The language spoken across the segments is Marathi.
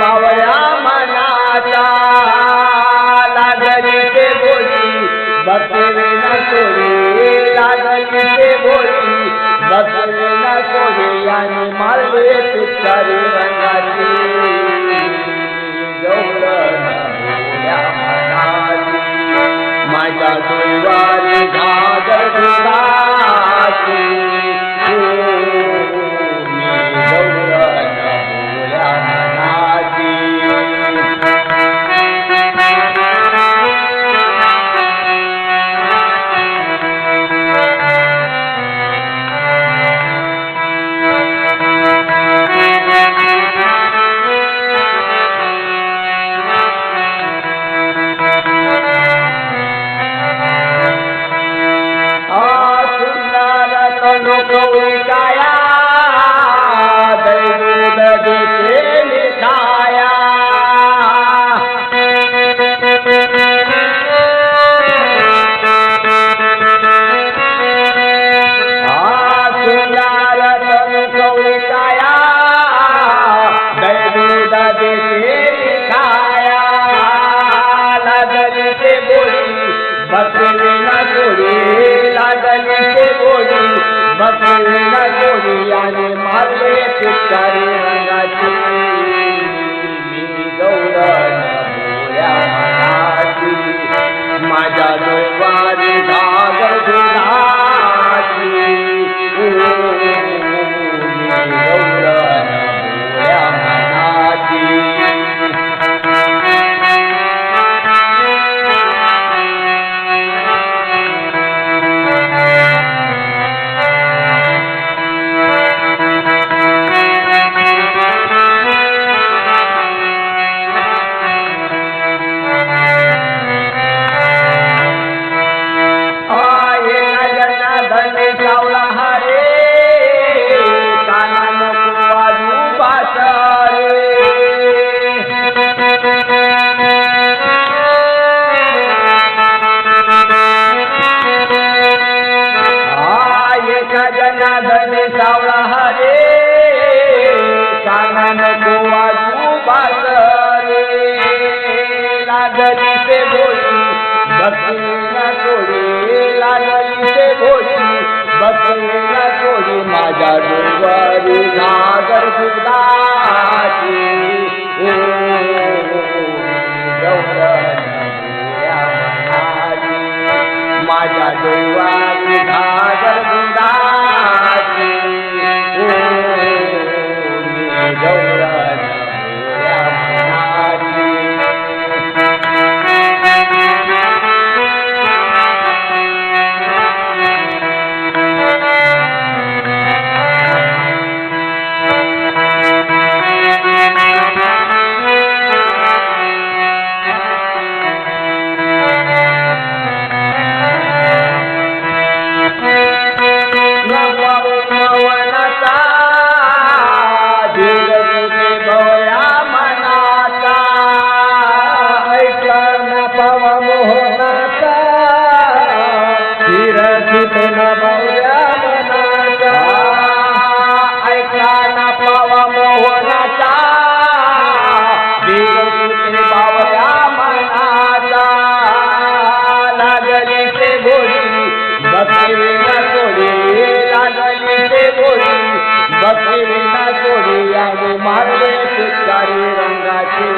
बावळ्या मनाला लागली ते बोली बसवे ना सोडी लागली बोली बसवे ना सोडी आणि मारले तुझ्यारी रंगाची. माझ्या दुर्वारी घागर बदलोरी मारे दौड़ी वारी बसली ना सोडी लागली ते बोली सोडी माझ्या डोंगरी घागर दुधाची. माझ्या डोंगरी बसवी ना सोडी आणि मारले पिचकारी रंगाची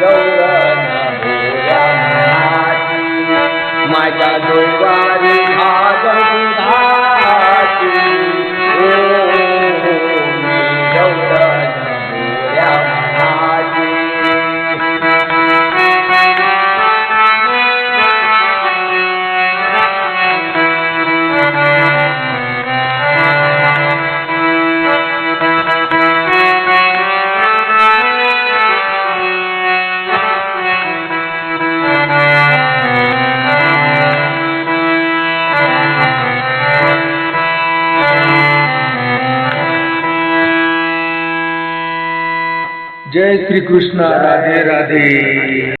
गौरण भोल्या मनाची माझ्या डोंगारी घागर जय श्री कृष्ण राधे राधे।